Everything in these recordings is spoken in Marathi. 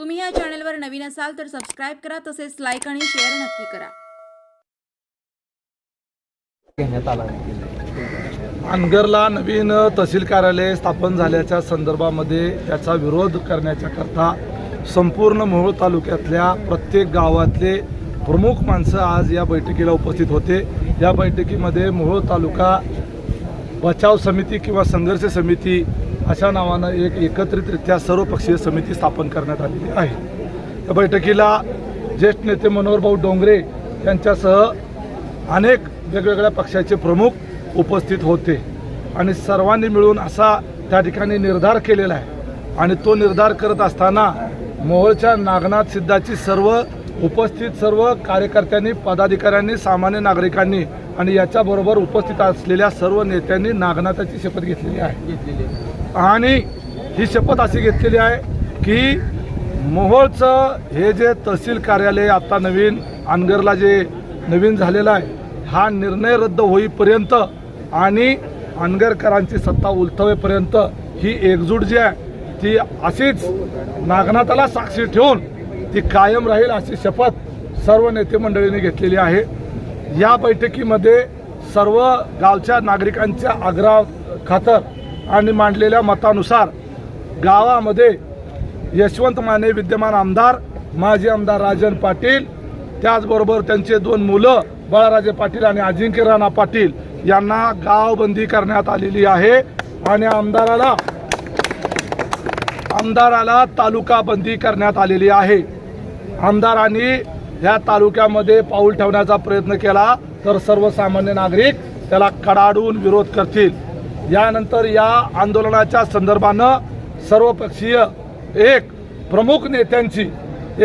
तुम्ही या चॅनलवर नवीन असाल तर सबस्क्राईब करा तसेच लाईक आणि शेअर नक्की करा. घेण्यात आला अनगरला नवीन तहसील कार्यालय स्थापन झाल्याच्या संदर्भामध्ये त्याचा विरोध करण्याच्या करता संपूर्ण मोहोळ तालुक्यातल्या प्रत्येक गावातले प्रमुख माणसं आज या बैठकीला उपस्थित होते. या बैठकीमध्ये मोहोळ तालुका बचाव समिती किंवा संघर्ष समिती अशा नावानं एक एकत्रितरित्या सर्वपक्षीय समिती स्थापन करण्यात आलेली आहे. या बैठकीला ज्येष्ठ नेते मनोहरभाऊ डोंगरे यांच्यासह अनेक वेगवेगळ्या पक्षाचे प्रमुख उपस्थित होते आणि सर्वांनी मिळून असा त्या ठिकाणी निर्धार केलेला आहे. आणि तो निर्धार करत असताना मोहोळच्या नागनाथ सिद्धाची सर्व उपस्थित सर्व कार्यकर्त्यांनी पदाधिकाऱ्यांनी सामान्य नागरिकांनी आणि याच्याबरोबर उपस्थित असलेल्या सर्व नेत्यांनी नागनाथाची शपथ घेतलेली आहे. आणि ही शपथ अशी घेतलेली आहे की मोहोळचं हे जे तहसील कार्यालय आता नवीन अनगरला जे नवीन झालेलं आहे हा निर्णय रद्द होईपर्यंत आणि अनगरकरांची सत्ता उलथवेपर्यंत ही एकजूट जी आहे ती अशीच नागनाथाला साक्षी ठेवून ती कायम राहील अशी शपथ सर्व नेते मंडळींनी घेतलेली आहे. या बैठकीमध्ये सर्व गावच्या नागरिकांच्या आग्रह खातर आणि मांडलेल्या मतानुसार गावामध्ये यशवंत माने विद्यमान आमदार माजी आमदार राजन पाटील त्याचबरोबर त्यांचे दोन मुलं बाळाराजे पाटील आणि अजिंक्य राणा पाटील यांना गावबंदी करण्यात आलेली आहे आणि आमदाराला आमदाराला तालुका बंदी करण्यात आलेली आहे. आमदारांनी या तालुक्यामध्ये पाऊल ठेवण्याचा प्रयत्न केला तर सर्वसामान्य नागरिक त्याला कडाडून विरोध करतील. यानंतर या आंदोलनाच्या संदर्भानं सर्वपक्षीय एक प्रमुख नेत्यांची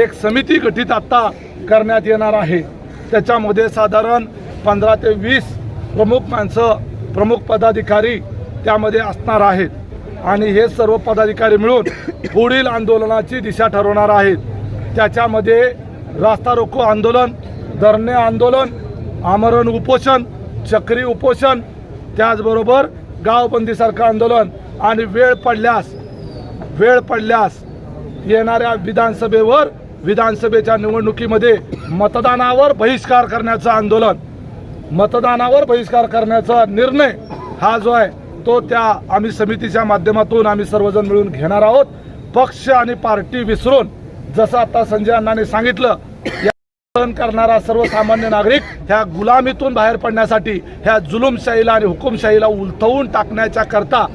एक समिती गठीत आता करण्यात येणार आहे. त्याच्यामध्ये साधारण पंधरा ते वीस प्रमुख माणसं प्रमुख पदाधिकारी त्यामध्ये असणार आहेत. आणि हे सर्व पदाधिकारी मिळून पुढील आंदोलनाची दिशा ठरवणार आहेत. त्याच्यामध्ये रास्ता रोको आंदोलन धरणे आंदोलन आमरण उपोषण चक्री उपोषण त्याचबरोबर गावबंदीसारखं आंदोलन. आणि वेळ पडल्यास वेळ पडल्यास येणाऱ्या विधानसभेवर विधानसभेच्या निवडणुकीमध्ये मतदानावर बहिष्कार करण्याचं आंदोलन. मतदानावर बहिष्कार करण्याचा निर्णय हा जो आहे तो त्या आम्ही समितीच्या माध्यमातून आम्ही सर्वजण मिळून घेणार आहोत. पक्ष आणि पार्टी विसरून जसं आता संजय अण्णांनी सांगितलं या करणारा सर्वसामान्य नागरिक ह्या गुलामीतून बाहेर पडण्यासाठी ह्या जुलुमशाहीला आणि हुकुमशाहीला उलथवून टाकण्याच्या करता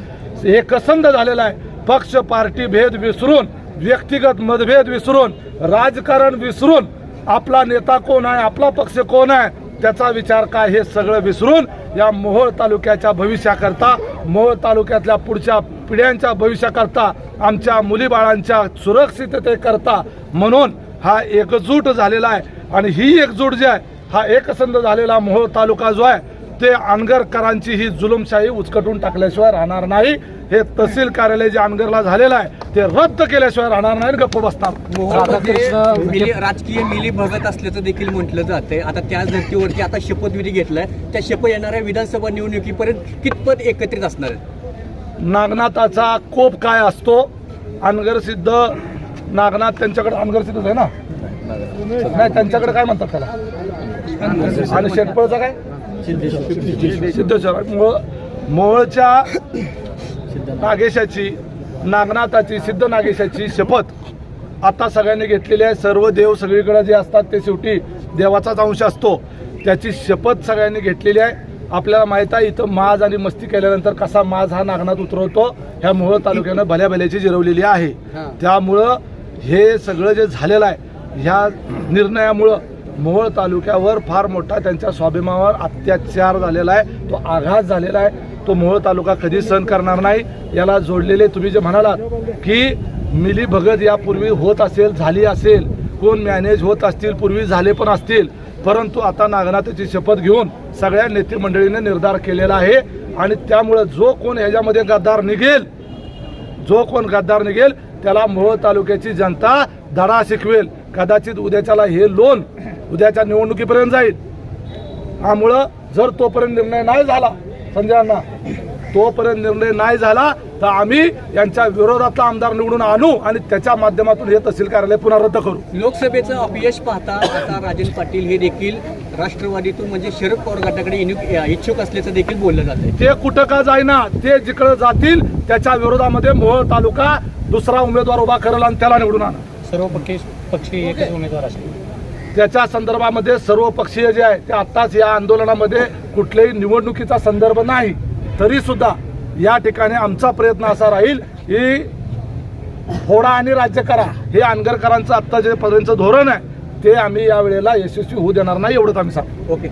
हे कसंद झालेलं आहे. पक्ष पार्टी भेद विसरून व्यक्तिगत मतभेद विसरून राजकारण विसरून आपला नेता कोण आहे आपला पक्ष कोण आहे त्याचा विचार काय हे सगळं विसरून या मोहोळ तालुक्याच्या भविष्याकरता मोहोळ तालुक्यातल्या पुढच्या पिढ्यांच्या भविष्याकरता आमच्या मुलीबाळांच्या सुरक्षिततेकरता म्हणून हा एकजूट झालेला आहे. आणि ही एकजूट जी आहे हा एकसंध झालेला मोहोळ तालुका जो आहे ते अनगरकरांची ही जुलुमशाही उचकटून टाकल्याशिवाय राहणार नाही. हे तहसील कार्यालय जे अनगरला झालेलं आहे ते रद्द केल्याशिवाय राहणार नाही गप्प बसणार. राधाकृष्ण मिली राजकीय मिली भगत असल्याचं देखील म्हटलं जातंय. आता त्याच धर्तीवरती आता शपथविधी घेतलाय. त्या शपथ येणाऱ्या विधानसभा निवडणुकीपर्यंत कितपत एकत्रित असणार आहेत? नागनाथाचा कोप काय असतो? अनगर सिद्ध नागनाथ त्यांच्याकडे अनगर सिद्धच आहे ना? नाही त्यांच्याकडे काय म्हणतात त्याला? आणि शेटपळचा काय? सिद्धेश्वर. मोळ मोळच्या नागेशाची नागनाथाची सिद्ध नागेशाची शपथ आता सगळ्यांनी घेतलेली आहे. सर्व देव सगळीकडे जे असतात ते शेवटी देवाचाच अंश असतो. त्याची शपथ सगळ्यांनी घेतलेली आहे. आपल्याला माहीत आहे इथं माज आणि मस्ती केल्यानंतर कसा माज हा नागनाथ उतरवतो ह्या मोहोळ तालुक्यानं भल्या भल्याची जिरवलेली आहे. त्यामुळं हे सगळं जे झालेलं आहे ह्या निर्णयामुळं मोहोळ तालुक्यावर फार मोठा त्यांच्या स्वाभिमानावर अत्याचार झालेला आहे. तो आघात झालेला आहे. तो मोहोळ तालुका कधी सहन करणार नाही. याला जोडलेले तुम्ही जे म्हणालात की मिली भगत यापूर्वी होत असेल झाली असेल. कोण मॅनेज होत असतील पूर्वी झाले पण असतील. परंतु आता नागनाथाची शपथ घेऊन सगळ्या नेते मंडळीने निर्धार केलेला आहे. आणि त्यामुळं जो कोण ह्याच्यामध्ये गद्दार निघेल जो कोण गद्दार निघेल त्याला मोहोळ तालुक्याची जनता धडा शिकवेल. कदाचित उद्याच्याला हे लोन उद्याच्या निवडणुकीपर्यंत जाईल. त्यामुळं जर तोपर्यंत निर्णय नाही झाला संजय अण्णा तोपर्यंत निर्णय नाही झाला तर आम्ही यांच्या विरोधातला आमदार निवडून आणू आणि त्याच्या माध्यमातून हे तहसील कार्यालय पुन्हा रद्द करू. लोकसभेचं अपयश पाहता आता राजन पाटील हे देखील राष्ट्रवादीतून म्हणजे शरद पवार गटाकडे इच्छुक असल्याचं देखील बोललं जात ते कुठं का जाईना ते जिकडे जातील त्याच्या विरोधामध्ये मोहोळ तालुका दुसरा उमेदवार उभा करेल आणि त्याला निवडून आणा. सर्व पक्षी पक्षी एकच उमेदवार असेल त्याच्या संदर्भामध्ये सर्व पक्षीय जे आहे ते आत्ताच या आंदोलनामध्ये कुठल्याही निवडणुकीचा संदर्भ नाही. तरी सुद्धा या ठिकाणी आमचा प्रयत्न असा राहील की फोडा आणि राज्य करा. हे आंगरकरांचं आत्ता जे पर्यंतचं धोरण आहे ते आम्ही या वेळेला यशस्वी होऊ देणार नाही एवढंच आम्ही सांगतो. ओके.